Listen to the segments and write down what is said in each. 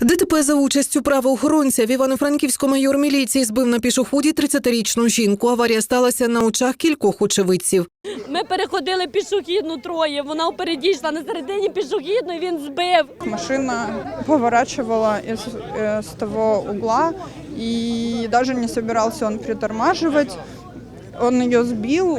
ДТП за участю правоохоронця в Івано-Франківському майор міліції збив на пішоході 30-річну жінку. Аварія сталася на очах кількох очевидців. Ми переходили пішохідну троє. Вона впереді йшла на середині пішохідної, він збив. Машина поворачивала из, э, с того угла, и даже не собирался он притормаживать. Он ее сбил,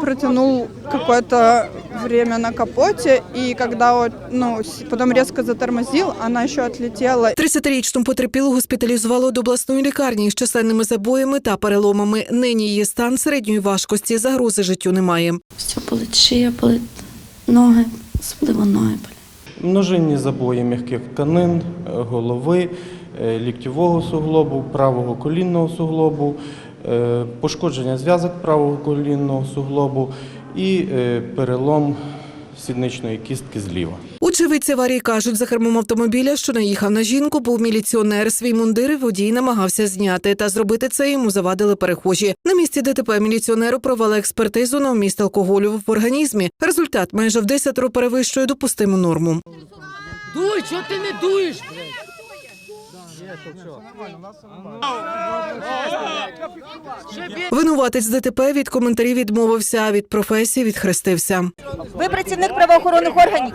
протянул какое-то время на капоте, и когда он, ну, потом резко затормозил, она еще отлетела 30-річну потерпілу госпіталізувало до обласної лікарні з численними забоями та переломами. Нині її стан середньої важкості загрози життю немає. Все болить шия, болить ноги, особливо ноги болять. Множинні забої м'яких тканин, е, голови, е, суглобу, правого колінного суглобу, пошкодження зв'язок правого колінного суглобу і е, перелом сідничної кістки зліва. Очевидці аварії кажуть, за кермом автомобіля, що наїхав на жінку, був міліціонер. Свій мундир водій намагався зняти. Та зробити це йому завадили перехожі. На місці ДТП міліціонеру провели експертизу на вміст алкоголю в організмі. Результат майже в десятеро перевищує допустиму норму. Дуй, чого ти не дуєш? Винуватець ДТП від коментарів відмовився, а від професії відхрестився. Ви працівник правоохоронних органів?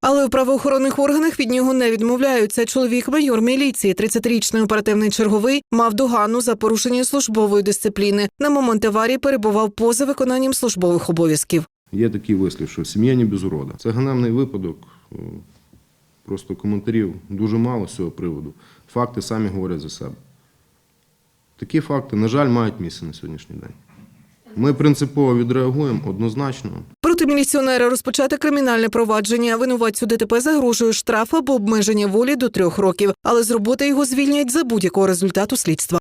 Але в правоохоронних органах від нього не відмовляються. Чоловік майор міліції, 30-річний оперативний черговий, мав догану за порушення службової дисципліни. На момент аварії перебував поза виконанням службових обов'язків. Є такий вислів, що сім'я не без урода. Це ганебний випадок. Просто коментарів дуже мало з цього приводу. Факти самі говорять за себе. Такі факти, на жаль, мають місце на сьогоднішній день. Ми принципово відреагуємо однозначно. Проти міліціонера розпочати кримінальне провадження. Винуватцю ДТП загрожує штраф або обмеження волі до трьох років, але з роботи його звільнять за будь-якого результату слідства.